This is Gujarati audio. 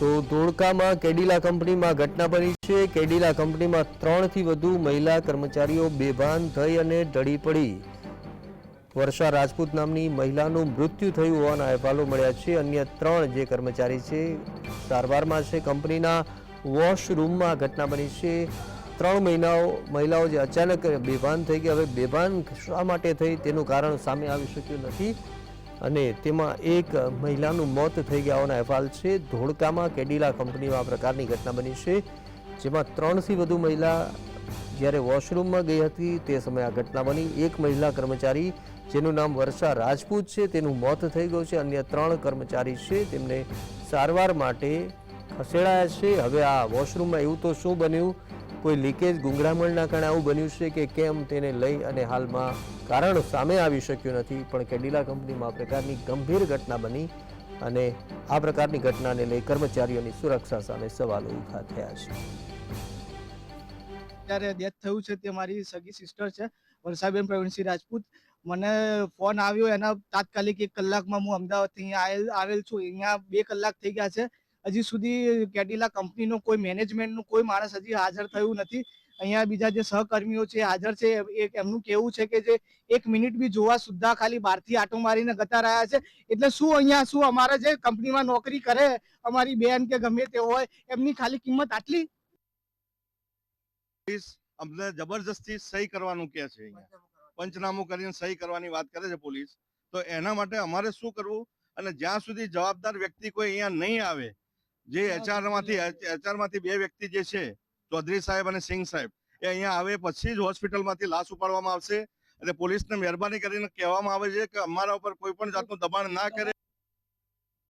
તો ધોળકામાં કેડિલા કંપનીમાં ઘટના બની છે. કેડિલા કંપનીમાં ત્રણથી વધુ મહિલા કર્મચારીઓ બેભાન થઈ અને ઢળી પડી. વર્ષા રાજપૂત નામની મહિલાનું મૃત્યુ થયું હોવાના અહેવાલો મળ્યા છે. અન્ય ત્રણ જે કર્મચારી છે, સારવારમાં છે. કંપનીના વોશરૂમમાં ઘટના બની છે. ત્રણ મહિનાઓ મહિલાઓ જે અચાનક બેભાન થઈ ગઈ હવે બેભાન શા માટે થઈ તેનું કારણ સામે આવી શક્યું નથી. અને તેમાં એક મહિલાનું મોત થઈ ગયા હોવાના અહેવાલ છે. ધોળકામાં કેડિલા કંપનીમાં આ પ્રકારની ઘટના બની છે, જેમાં ત્રણથી વધુ મહિલા જ્યારે વોશરૂમમાં ગઈ હતી તે સમયે આ ઘટના બની. એક મહિલા કર્મચારી જેનું નામ વર્ષા રાજપૂત છે, તેનું મોત થઈ ગયું છે. અન્ય ત્રણ કર્મચારી છે, તેમને સારવાર માટે ખસેડાયા છે. હવે આ વોશરૂમમાં એવું તો શું બન્યું? કોઈ લીકેજ ગુંગળામણના કારણે આવું બન્યું છે કે કેમ તેને લઈ અને હાલમાં કારણ સામે આવી શક્યું નથી, પણ કેડિલા કંપનીમાં આ પ્રકારની ગંભીર ઘટના બની અને આ પ્રકારની ઘટનાને લઈ કર્મચારીઓની સુરક્ષા સામે સવાલો ઊભા થયા છે. અત્યારે ડેથ થયું છે તે મારી સગી સિસ્ટર છે, વર્ષાબેન પ્રવીણસિંહ રાજપૂત. મને ફોન આવ્યો, એના તાત્કાલિક એક કલાકમાં હું અમદાવાદથી અહીંયા આવેલ આવેલ છું. અહીંયા બે કલાક થઈ ગયા છે. હજી સુધી કેડિલા કંપનીનો કોઈ મેનેજમેન્ટનું કોઈ માણસ હજી હાજર થયું નથી. અહીંયા બીજા જે સહકર્મીઓ છે હાજર છે. એમનું કેવું છે કે જે એક મિનિટ બી જોવા સુદ્ધા ખાલી બહારથી આટો મારીને ગતા રહ્યા છે. એટલે શું અહીંયા શું અમારે જે કંપનીમાં નોકરી કરે, અમારી બેન કે ગમે તે હોય, એમની ખાલી કિંમત આટલી? અમને જબરજસ્તી સહી કરવાનું કે છે પંચનામું કરીને સહી કરવાની વાત કરે છે પોલીસ. તો એના માટે અમારે શું કરવું? અને જ્યાં સુધી જવાબદાર વ્યક્તિ કોઈ અહીંયા નહીં આવે જે એચઆરમાંથી એચઆરમાંથી બે વ્યક્તિ જે છે ચૌધરી સાહેબ અને સિંહ સાહેબ એ અહીંયા આવે પછી જ હોસ્પિટલમાંથી લાશ ઉપાડવામાં આવશે. અને પોલીસને મહેરબાની કરીને કહેવામાં આવે છે કે અમારા ઉપર કોઈ પણ જાતનું દબાણ ના કરે.